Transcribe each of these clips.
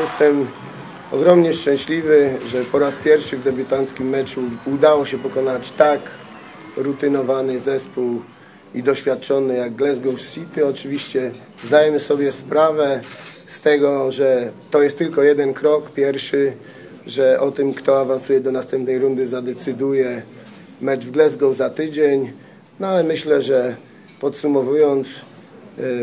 Jestem ogromnie szczęśliwy, że po raz pierwszy w debiutanckim meczu udało się pokonać tak rutynowany zespół i doświadczony jak Glasgow City. Oczywiście zdajemy sobie sprawę z tego, że to jest tylko jeden krok pierwszy, że o tym, kto awansuje do następnej rundy zadecyduje mecz w Glasgow za tydzień. No ale myślę, że podsumowując,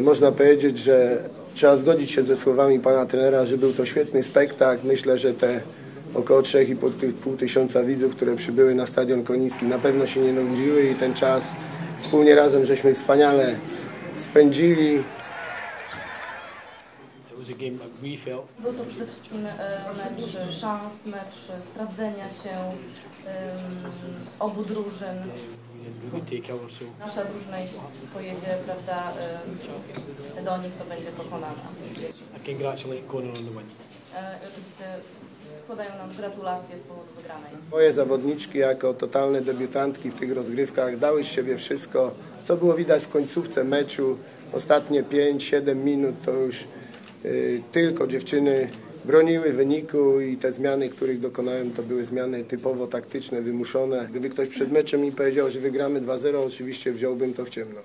można powiedzieć, że trzeba zgodzić się ze słowami pana trenera, że był to świetny spektakl. Myślę, że te około 3,5 tysiąca widzów, które przybyły na stadion Koniński na pewno się nie nudziły i ten czas wspólnie razem żeśmy wspaniale spędzili. Był to przede wszystkim e, mecz szans, mecz sprawdzenia się obu drużyn. Nasza drużyna, jeśli pojedzie prawda, do nich, to będzie pokonana. I congratulate Conan on the win. Oczywiście składają nam gratulacje z powodu wygranej. Moje zawodniczki jako totalne debiutantki w tych rozgrywkach dały z siebie wszystko, co było widać w końcówce meczu. Ostatnie 5-7 minut to już Y, tylko dziewczyny broniły wyniku i te zmiany, których dokonałem, to były zmiany typowo taktyczne, wymuszone. Gdyby ktoś przed meczem mi powiedział, że wygramy 2-0, oczywiście wziąłbym to w ciemno.